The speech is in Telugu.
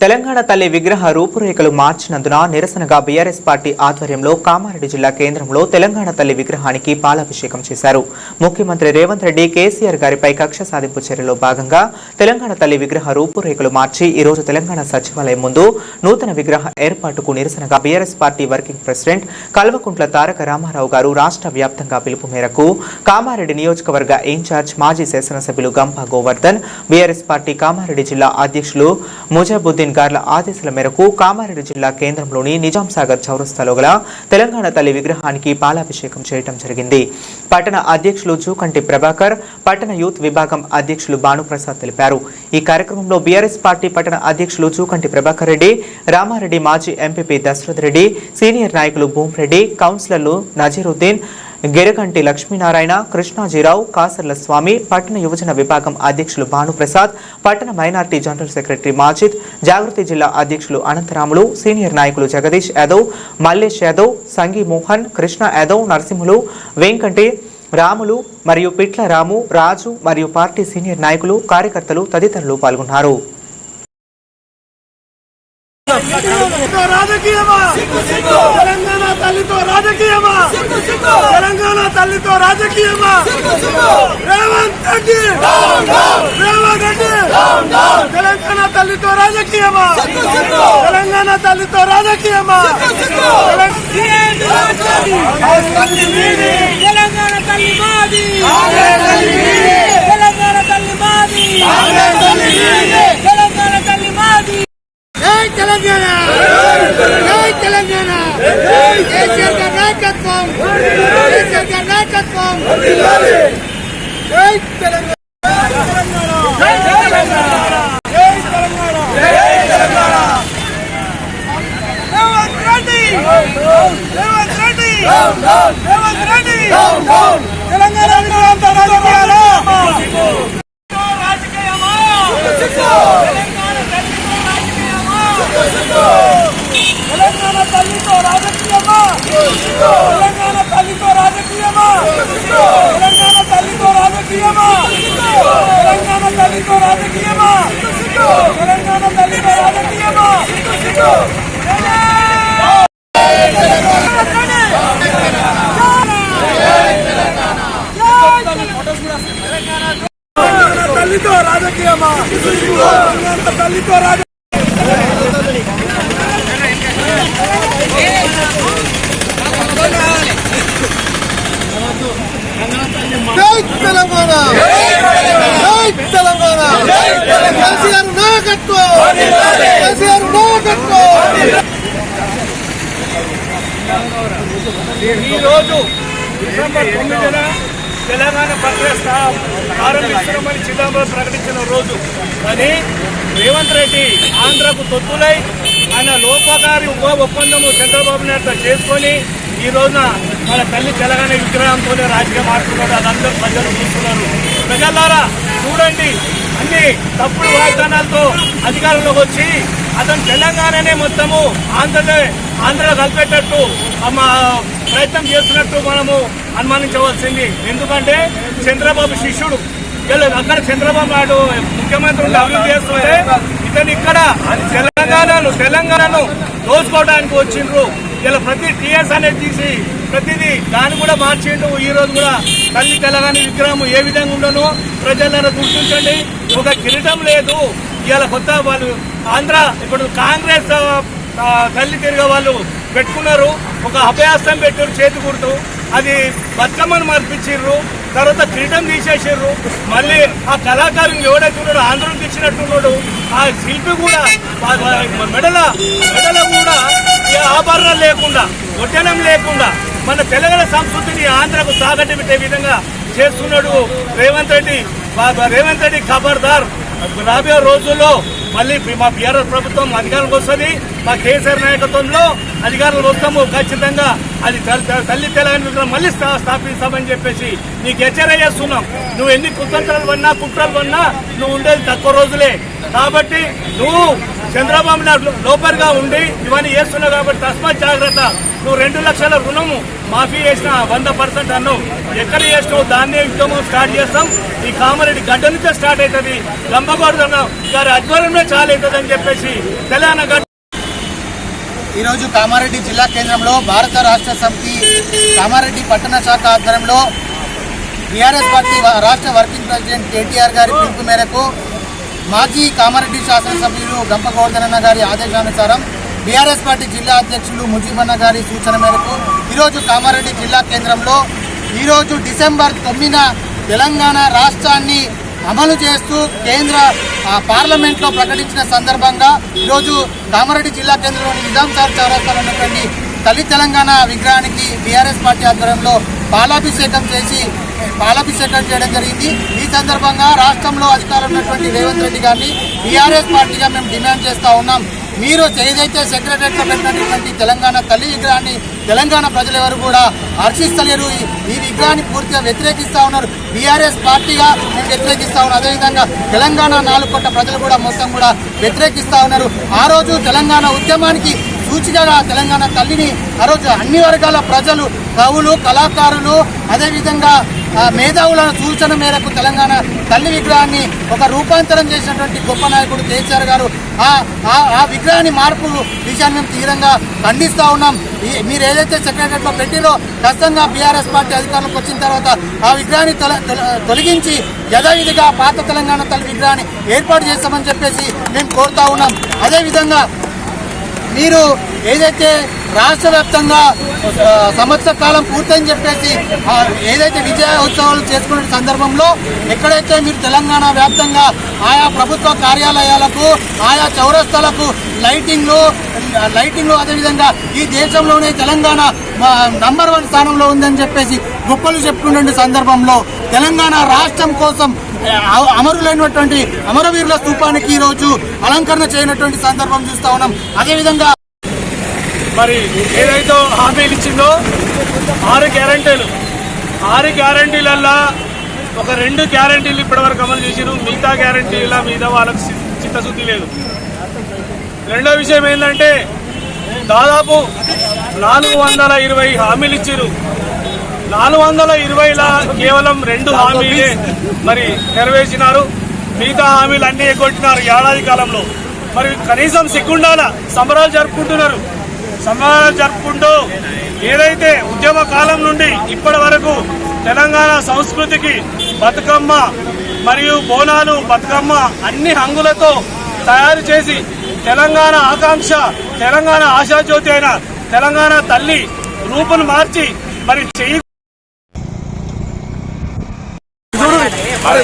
తెలంగాణ తల్లి విగ్రహ రూపురేఖలు మార్చినందున నిరసనగా బీఆర్ఎస్ పార్టీ ఆధ్వర్యంలో కామారెడ్డి జిల్లా కేంద్రంలో తెలంగాణ తల్లి విగ్రహానికి పాలాభిషేకం చేశారు. ముఖ్యమంత్రి రేవంత్ రెడ్డి కేసీఆర్ గారిపై కక్ష సాధింపు చర్యలో భాగంగా తెలంగాణ తల్లి విగ్రహ రూపురేఖలు మార్చి ఈ రోజు తెలంగాణ సచివాలయం ముందు నూతన విగ్రహ ఏర్పాటుకు నిరసనగా BRS party working president Kalvakuntla Taraka Ramarao గారు రాష్ట్ర వ్యాప్తంగా పిలుపు మేరకు కామారెడ్డి నియోజకవర్గ ఇన్ఛార్జ్ మాజీ శాసనసభ్యులు గంపా గోవర్ధన్ బీఆర్ఎస్ పార్టీ కామారెడ్డి జిల్లా అధ్యక్షులు ముజాబుద్దీన్ గార్ల ఆదేశాల మేరకు కామారెడ్డి జిల్లా కేంద్రంలోని నిజాం సాగర్ చౌరస్తాలో గల తెలంగాణ తల్లి విగ్రహానికి పాలాభిషేకం చేయడం జరిగింది. పట్టణ అధ్యక్షులు జూకంటి ప్రభాకర్ పట్టణ యూత్ విభాగం అధ్యక్షులు భానుప్రసాద్ తెలిపారు. ఈ కార్యక్రమంలో బీఆర్ఎస్ పార్టీ పట్టణ అధ్యక్షులు జూకంటి ప్రభాకర్ రెడ్డి రామారెడ్డి మాజీ ఎంపీపీ దశరథ్ రెడ్డి సీనియర్ నాయకులు భూమిరెడ్డి కౌన్సిలర్లు నజీరుద్దీన్ గిరకంటి లక్ష్మీనారాయణ కృష్ణాజీరావు కాసర్ల స్వామి పట్టణ యువజన విభాగం అధ్యక్షులు భానుప్రసాద్ పట్టణ minority general secretary Majid Jagruthi జిల్లా అధ్యక్షులు అనంతరాములు సీనియర్ నాయకులు జగదీష్ యాదవ్ మల్లేష్ యాదవ్ సంగీ మోహన్ కృష్ణ యాదవ్ నరసింహులు వెంకటి రాములు మరియు పిట్ల రాము రాజు మరియు పార్టీ సీనియర్ నాయకులు కార్యకర్తలు తదితరులు పాల్గొన్నారు. రాజకీయమా? తెలంగాణ తల్లితో రాజకీయమా? తెలంగాణ తల్లితో రాజకీయమా? రేవంత్ రెడ్డి! రేవంత్ రెడ్డి! తెలంగాణ తల్లితో రాజకీయమా? తెలంగాణ తల్లితో రాజకీయమా? తెలంగాణ తల్లి మాది. తెలంగాణ తల్లి మాది! తెలంగాణ తల్లి మాది జై తెలంగాణ జై తెలంగాణ కేసీఆర్ గారి నాయకత్వం కేసీఆర్ గారి నాయకత్వం జై తెలంగాణ జై తెలంగాణ జై తెలంగాణ జై తెలంగాణ రేవంత్ రెడ్డి రేవంత్ రెడ్డి రేవంత్ రెడ్డి తెలంగాణ విధానంతో రాజకీయాలు రాజకీయమా తెలంగాణ తల్లితో రాజకీయమా తెలంగాణ తల్లితో రాజకీయమా తెలంగాణ తల్లితో రాజకీయమా తెలంగాణ తల్లితో రాజకీయమా తెలంగాణ తల్లితో రాజకీయమా తెలంగాణ తల్లితో రాజకీయమా తల్లితో రాజకీయమా తెలంగాణ! తల్లితో రాజకీయ తెలంగాణ తెలంగాణ కేసీఆర్ నాయకత్వం కేసీఆర్ నాయకత్వం ఈరోజు డిసెంబర్ తొమ్మిదిన తెలంగాణ కాంగ్రెస్ ప్రారంభిస్తున్నామని చిదంబరం ప్రకటించిన రోజు. కానీ రేవంత్ రెడ్డి ఆంధ్రకు తొత్తులై ఆయన లోపగారి ఉప ఒప్పందము చంద్రబాబు నాయుడు చేసుకొని ఈ రోజున మన తల్లి తెలంగాణ విగ్రహంతోనే రాజకీయం ఆడుతున్నాడు అదందరూ ప్రజలు చూస్తున్నారు. ప్రజలారా చూడండి. అన్ని తప్పుడు వాగ్దానాలతో అధికారంలోకి వచ్చి అతను తెలంగాణనే మొత్తము ఆంధ్రలో ఆంధ్రలో కలిపేటట్టు. మా ప్రయత్నం చేస్తున్నట్టు మనము అనుమానించవలసింది. ఎందుకంటే చంద్రబాబు శిష్యుడు. వీళ్ళు అక్కడ చంద్రబాబు నాయుడు ముఖ్యమంత్రి అభివృద్ధి చేస్తుంటే ఇతను ఇక్కడ తెలంగాణను తెలంగాణను దోచుకోవడానికి వచ్చిండ్రు. ఇలా ప్రతి టీఎస్ అనేది తీసి ప్రతిదీ దాన్ని కూడా మార్చిండు. ఈ రోజు కూడా తల్లి తెలంగాణ విగ్రహం ఏ విధంగా ఉండను ప్రజలను గుర్తించండి. ఒక కిరీటం లేదు. ఇవాళ కొత్త వాళ్ళు ఆంధ్ర ఇప్పుడు కాంగ్రెస్ తల్లి తిరిగే వాళ్ళు పెట్టుకున్నారు. ఒక అభయాస్తం పెట్టారు చేతి గుర్తు. అది బతుకమ్మను మార్పించారు తర్వాత కిరీటం తీసేసారు మళ్ళీ ఆ కళాకారుని ఎవడైతే ఉన్నాడో ఆంధ్రునికి ఇచ్చినట్టున్నాడు ఆ శిల్పి కూడా మెడల మెడల కూడా ఆభరణం లేకుండా ఒడ్డనం లేకుండా మన తెలంగాణ సంస్కృతిని ఆంధ్రకు తాగట్టు పెట్టే విధంగా చేస్తున్నాడు రేవంత్ రెడ్డి. బా- రేవంత్ రెడ్డి ఖబర్దార్. రాబోయే రోజుల్లో మళ్ళీ మా బీఆర్ఎస్ ప్రభుత్వం అధికారంలోకి వస్తుంది. మా కేసీఆర్ నాయకత్వంలో అధికారంలో వస్తాము. ఖచ్చితంగా అది తల్లి తెలంగాణ మళ్ళీ స్థా- స్థాపిస్తామని చెప్పేసి నీకు హెచ్చరిక చేస్తున్నాం. నువ్వు ఎన్ని కుతంత్రాలు పడినా కుట్రలు పడినా నువ్వు ఉండేది తక్కువ రోజులే. కాబట్టి నువ్వు చంద్రబాబు నాయుడు లోపర్గా ఉండి ఇవన్నీ చేస్తున్నావు కాబట్టి తస్మాత్ జాగ్రత్త. నువ్వు రెండు లక్షల రుణము మాఫీ చేసిన వంద పర్సెంట్ అన్నావు. ఎక్కడ చేసినావు? దాన్నే ఉద్యమం స్టార్ట్ చేస్తాం. ఈ కామారెడ్డి గడ్డ నుంచే స్టార్ట్ అవుతుంది. గంపగౌడ గారి ఆధ్వర్యంలో చాలా అవుతుంది అని చెప్పేసి తెలంగాణ గడ్డ ఈరోజు కామారెడ్డి జిల్లా కేంద్రంలో భారత రాష్ట్ర సమితి కామారెడ్డి పట్టణ శాఖ ఆధ్వర్యంలో బీఆర్ఎస్ పార్టీ రాష్ట్ర వర్కింగ్ ప్రెసిడెంట్ కేటీఆర్ గారి పిలుపు మేరకు మాజీ కామారెడ్డి శాసనసభ్యులు గంప గోవర్ధనన్న గారి ఆదేశానుసారం బీఆర్ఎస్ పార్టీ జిల్లా అధ్యక్షులు ముజీబన్న గారి సూచన మేరకు ఈరోజు కామారెడ్డి జిల్లా కేంద్రంలో ఈరోజు డిసెంబర్ తొమ్మిదిన తెలంగాణ రాష్ట్రాన్ని అమలు చేస్తూ కేంద్ర ఆ, పార్లమెంట్లో ప్రకటించిన సందర్భంగా ఈరోజు కామారెడ్డి జిల్లా కేంద్రంలోని నిజాం సార్ చౌరస్తాలో ఉన్నటువంటి తల్లి తెలంగాణ విగ్రహానికి బీఆర్ఎస్ పార్టీ ఆధ్వర్యంలో పాలాభిషేకం చేసి పాలాభిషేకం చేయడం జరిగింది. ఈ సందర్భంగా రాష్ట్రంలో అధికారం ఉన్నటువంటి రేవంత్ రెడ్డి గారిని టీఆర్ఎస్ పార్టీగా మేము డిమాండ్ చేస్తూ ఉన్నాం. మీరు ఏదైతే సెక్రటరీలో పెట్టినటువంటి తెలంగాణ తల్లి విగ్రహాన్ని తెలంగాణ ప్రజలు ఎవరు కూడా హర్షిస్తలేరు. ఈ- విగ్రహాన్ని పూర్తిగా వ్యతిరేకిస్తూ ఉన్నారు. బీఆర్ఎస్ పార్టీగా మేము వ్యతిరేకిస్తూ ఉన్నాం. అదేవిధంగా తెలంగాణ నాలుగు కోట్ల ప్రజలు కూడా మొత్తం కూడా వ్యతిరేకిస్తూ ఉన్నారు. ఆ రోజు తెలంగాణ ఉద్యమానికి సూచికగా తెలంగాణ తల్లిని ఆ రోజు అన్ని వర్గాల ప్రజలు కవులు కళాకారులు అదేవిధంగా మేధావుల సూచన మేరకు తెలంగాణ తల్లి విగ్రహాన్ని ఒక రూపాంతరం చేసినటువంటి గొప్ప నాయకుడు కేసీఆర్ గారు ఆ ఆ- విగ్రహాన్ని మార్పు విషయాన్ని మేము తీవ్రంగా ఖండిస్తూ ఉన్నాం. మీరు ఏదైతే సెక్రటరీలో పెట్టిరో ఖచ్చితంగా బీఆర్ఎస్ పార్టీ అధికారంలోకి వచ్చిన తర్వాత ఆ విగ్రహాన్ని తొల- తొల- తొలగించి యథావిధిగా పాత తెలంగాణ తల్లి విగ్రహాన్ని ఏర్పాటు చేస్తామని చెప్పేసి మేము కోరుతా ఉన్నాం. అదేవిధంగా మీరు ఏదైతే రాష్ట్ర వ్యాప్తంగా సంవత్సర కాలం పూర్తని చెప్పేసి ఏదైతే విజయ ఉత్సవాలు చేసుకునే సందర్భంలో ఎక్కడైతే మీరు తెలంగాణ వ్యాప్తంగా ఆయా ప్రభుత్వ కార్యాలయాలకు ఆయా చౌరస్తలకు లైటింగ్లు లైటింగ్లు అదేవిధంగా ఈ దేశంలోనే తెలంగాణ నంబర్ వన్ స్థానంలో ఉందని చెప్పేసి గొప్పలు చెప్పుకునే సందర్భంలో తెలంగాణ రాష్ట్రం కోసం అమరులైనటువంటి అమరవీరుల స్థూపానికి ఈరోజు అలంకరణ చేయనటువంటి సందర్భం చూస్తా ఉన్నాం. అదేవిధంగా మరి ఏదైతే హామీలు ఇచ్చిందో ఆరు గ్యారంటీలు. ఆరు గ్యారంటీలల్లా ఒక రెండు గ్యారంటీలు ఇప్పటివరకు అమలు చేసిరు మిగతా గ్యారంటీల మీద వాళ్ళకి చిత్తశుద్ధి లేదు. రెండో విషయం ఏంటంటే దాదాపు నాలుగు వందల ఇరవై హామీలు ఇచ్చారు నాలుగు వందల ఇరవైల కేవలం రెండు హామీలే మరి నెరవేర్చినారు. మిగతా హామీలు అన్ని ఎగ్గొట్టినారు ఏడాది కాలంలో. మరి కనీసం సిగ్గుండాల సంబరాలు జరుపుకుంటున్నారు. సంబరాలు జరుపుకుంటూ ఏదైతే ఉద్యమ కాలం నుండి ఇప్పటి వరకు తెలంగాణ సంస్కృతికి బతుకమ్మ మరియు బోనాలు బతుకమ్మ అన్ని హంగులతో తయారు చేసి తెలంగాణ ఆకాంక్ష తెలంగాణ ఆశాజ్యోతి అయిన తెలంగాణ తల్లి రూపును మార్చి మరి చెయ్యి